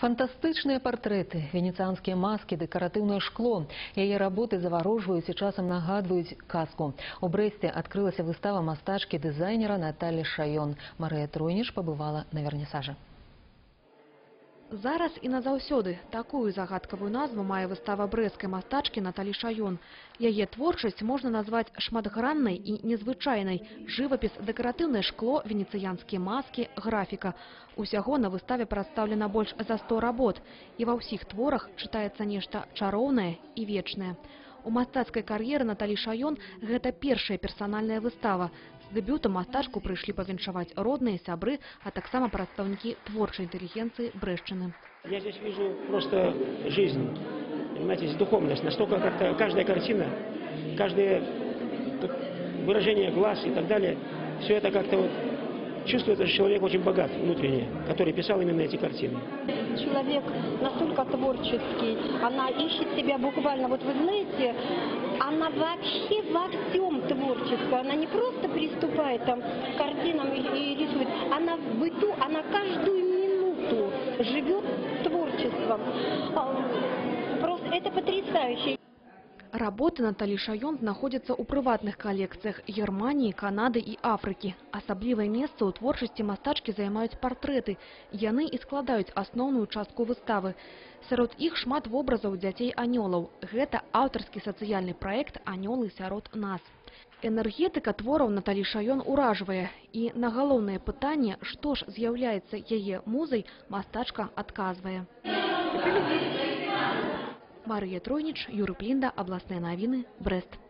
Фантастычныя партрэты, венецыянскія маскі, дэкаратыўнае шкло. Яе работы заварожваюць і часам нагадваюць казку. У Брэсце адкрылася выстава мастачкі дызайнера Наталі Шаён. Марыя Тройніч пабывала на вернісажы. Зараз і назаўсёды такую загадкавую назву мае выстава брэсцкай мастачкі Наталі Шаён. Яе творчасць можна назваць шматграннай і незвычайнай. Жывапіс, дэкаратыўнае шкло, венецыянскія маскі, графіка. Усяго на выставе прадстаўлена больш за 100 работ. І ва ўсіх творах чытаецца нешта чароўнае і вечнае. У мастацкай кар'еры Наталі Шаён гэта першая персанальная выстава. З дэбютам мастачку прыйшлі павіншаваць родныя, сябры, а таксама прадстаўнікі творчай інтэлігенцыі Брэшчыны. Я здесь вижу просто жизнь, понимаете, здесь духовность. Настолько как-то каждая картина, каждое как выражение глаз и так далее, все это как-то вот чувствуется, что человек очень богат внутренне, который писал именно эти картины. человек настолько творческий, она ищет себя буквально, вот вы знаете, она вообще во всем творческая, она не просто приступает там к картинам и, и рисует, она в быту, она каждую минуту живет творчеством. А, Просто это потрясающе. Работы Наталі Шаён знаходзяцца ў прыватных калекцыях Германіі, Канады і Афрыкі. Асаблівае месца ў творчасці мастачкі займаюць партрэты. Яны і складаюць асноўную частку выставы. Сярод іх шмат вобразаў дзяцей анёлаў. Гэта аўтарскі сацыяльны праект Анёлы сярод нас. Энергетыка твораў Наталі Шаён уражвае. І на галоўнае пытанне, што ж з'яўляецца яе музай, мастачка адказвае. Марыя Тройніч, Юрый Плінда, абласныя навіны, Брэст.